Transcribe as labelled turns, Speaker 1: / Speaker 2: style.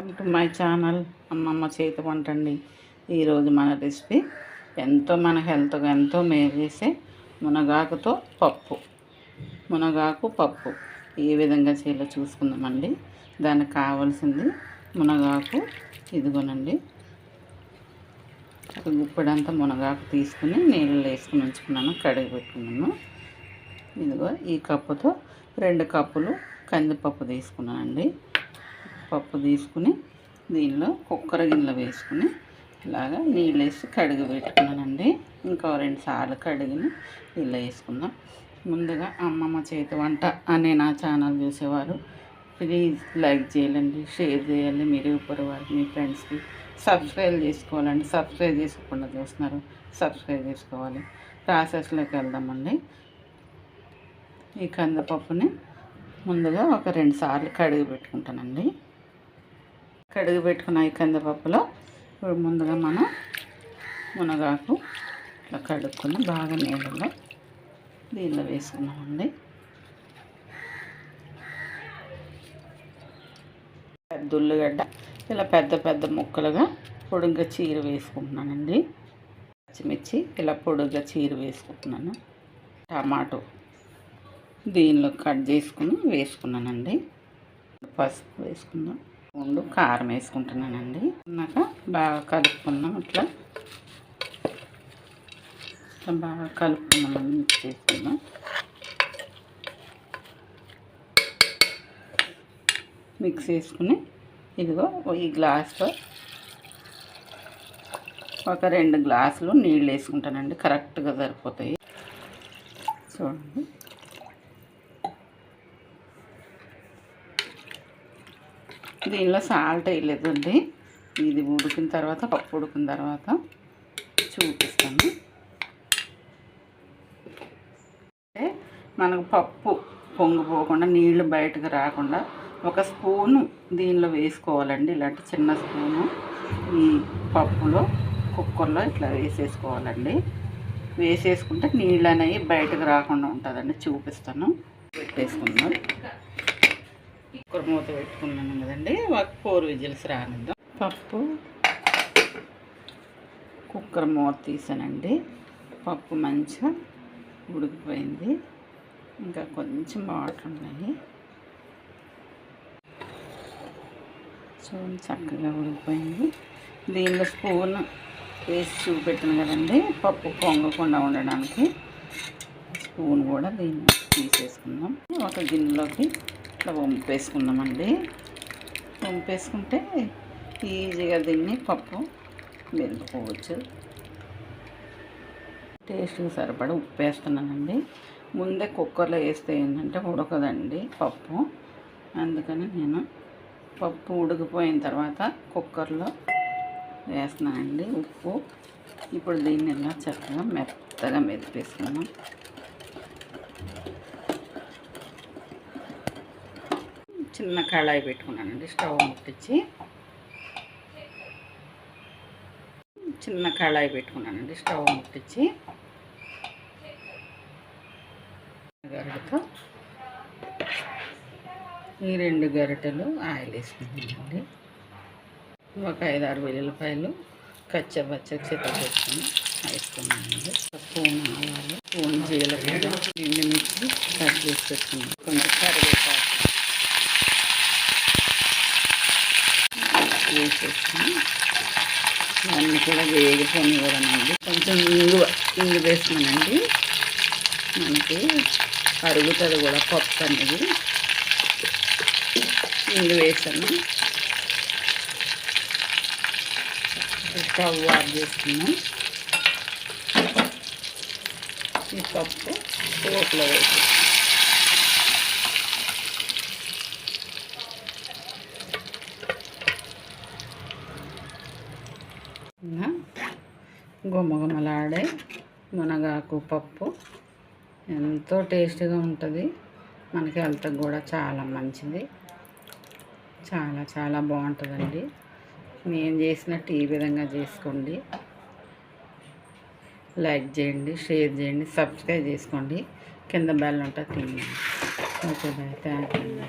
Speaker 1: Welcome to my channel అమ్మమ్మ చేతి వంట అండి. ఈరోజు మన రెసిపీ ఎంతో మన హెల్త్గా ఎంతో మేలు చేసే మునగాకుతో పప్పు. మునగాకు పప్పు. ఏ విధంగా చేయాలో చూసుకుందామండి. దానికి కావాల్సింది మునగాకు ఇదిగోనండి. ఒక గుప్పెడంతా మునగాకు తీసుకుని నీళ్ళు వేసుకుని ఉంచుకున్నాను కడిగి పెట్టుకున్నాను. ఇదిగో ఈ కప్పుతో రెండు కప్పులు కందిపప్పు తీసుకున్నానండి. పప్పు తీసుకుని దీనిలో కుక్కర గిన్నెలో వేసుకుని ఇలాగా నీళ్ళు వేసి కడిగి పెట్టుకున్నానండి. ఇంకో రెండు సార్లు కడిగిని నీళ్ళు వేసుకుందాం. ముందుగా అమ్మమ్మ చేతి వంట అనే నా ఛానల్ చూసేవారు. ప్లీజ్ లైక్ చేయాలండి షేర్ చేయాలి మీరు ఇప్పుడు వారికి మీ ఫ్రెండ్స్కి సబ్స్క్రైబ్ చేసుకోవాలండి. సబ్స్క్రైబ్ చేసుకోకుండా చూస్తున్నారు. సబ్స్క్రైబ్ చేసుకోవాలి. ప్రాసెస్లోకి వెళ్దామండి. ఈ కందిపప్పుని ముందుగా ఒక రెండు సార్లు కడిగి పెట్టుకుంటానండి. కడుగు పెట్టుకున్న ఈ కందిపప్పులో ఇప్పుడు ముందుగా మనం మునగాకు ఇట్లా కడుక్కుని బాగా నీళ్ళలో దీనిలో వేసుకున్నామండి పెద్ద ఉల్లిగడ్డ ఇలా పెద్ద పెద్ద ముక్కలుగా పొడుగ్గా చీర వేసుకుంటున్నానండి. పచ్చిమిర్చి ఇలా పొడుగ్గా చీర వేసుకుంటున్నాను. టమాటో దీనిలో కట్ చేసుకుని వేసుకున్నానండి. పసుపు వేసుకుందాం. ముందు కారం వేసుకుంటున్నానండి. అన్నాక బాగా కలుపుకున్నాం ఇట్లా బాగా కలుపుకున్నామండి మిక్స్ చేసుకుందాం. మిక్స్ చేసుకుని ఇదిగో ఈ గ్లాస్లో ఒక రెండు గ్లాసులు నీళ్ళు వేసుకుంటానండి కరెక్ట్గా సరిపోతాయి. చూడండి. దీనిలో సాల్ట్ వేయలేదండి. ఇది ఉడికిన తర్వాత పప్పు ఉడికిన తర్వాత చూపిస్తాను. అంటే మనకు పప్పు పొంగిపోకుండా నీళ్ళు బయటకు రాకుండా ఒక స్పూను దీనిలో వేసుకోవాలండి. ఇలాంటి చిన్న స్పూను ఈ పప్పులో కుక్కర్లో ఇట్లా వేసేసుకోవాలండి. వేసేసుకుంటే నీళ్ళు అనేవి బయటకు రాకుండా ఉంటుందండి. చూపిస్తాను. పెట్టేసుకుందాం. కుక్కర్ మూత పెట్టుకున్నాను కదండి. ఒక ఫోర్ విజిల్స్ రానిద్దాం. పప్పు. కుక్కర్ మూత తీసానండి. పప్పు మంచిగా ఉడికిపోయింది. ఇంకా కొంచెం వాటర్ ఉన్నాయి. చూడండి చక్కగా ఉడికిపోయింది. దీనిలో స్పూన్ వేసి చూపెట్టాను కదండి. పప్పు పొంగకుండా ఉండడానికి స్పూన్ కూడా దీన్ని తీసేసుకుందాం. ఒక గిన్నెలోకి ఇట్లా వంపేసుకుందామండి వంపేసుకుంటే ఈజీగా దీన్ని పప్పు మెరుగుకోవచ్చు టేస్ట్కి సరిపడ ఉప్పు వేస్తున్నానండి ముందే కుక్కర్లో వేస్తే ఏంటంటే ఉడకదండి పప్పు. అందుకని నేను పప్పు ఉడికిపోయిన తర్వాత కుక్కర్లో వేస్తున్నానండి ఉప్పు. ఇప్పుడు దీన్ని ఇలా చక్కగా మెత్తగా మెదిపేసుకున్నాం చిన్న కళాయి పెట్టుకున్నానండి స్టవ్ ముట్టించి చిన్న కళాయి పెట్టుకున్నానండి స్టవ్ ముట్టించి గరిటతో ఈ రెండు గరిటెలు ఆయిల్ వేసుకుంటానండి ఒక ఐదు ఆరు వెల్లుల్లిపాయలు కచ్చబచ్చ చెత్త పెట్టుకుని వేసుకున్నానండి స్పూన్ ఆవాలు స్పూన్ జీలకర్ర ఎండు మిర్చి కట్ చేసి పెట్టుకున్నాను. ఇవన్నీ కూడా వేగిపోనివ్వడనండి కొంచెం ఇంగు ఇంగు వేసుకున్నానండి మనకి కరుగుతుంది కూడా పప్పు అనేది. ఇంగు వేసాను. స్టవ్ ఆఫ్ చేసుకున్నాం. ఈ పప్పు పోట్లో వేసి గుమగుమలాడే మునగాకు పప్పు. ఎంతో టేస్టీగా ఉంటుంది. మనకి హెల్త్కి కూడా చాలా మంచిది. చాలా చాలా బాగుంటుందండి. నేను చేసినట్టు ఈ విధంగా చేసుకోండి. లైక్ చేయండి షేర్ చేయండి సబ్స్క్రైబ్ చేసుకోండి. కింద బెల్ ఉంటుంది తినండి ఓకే బాయ్. Thank you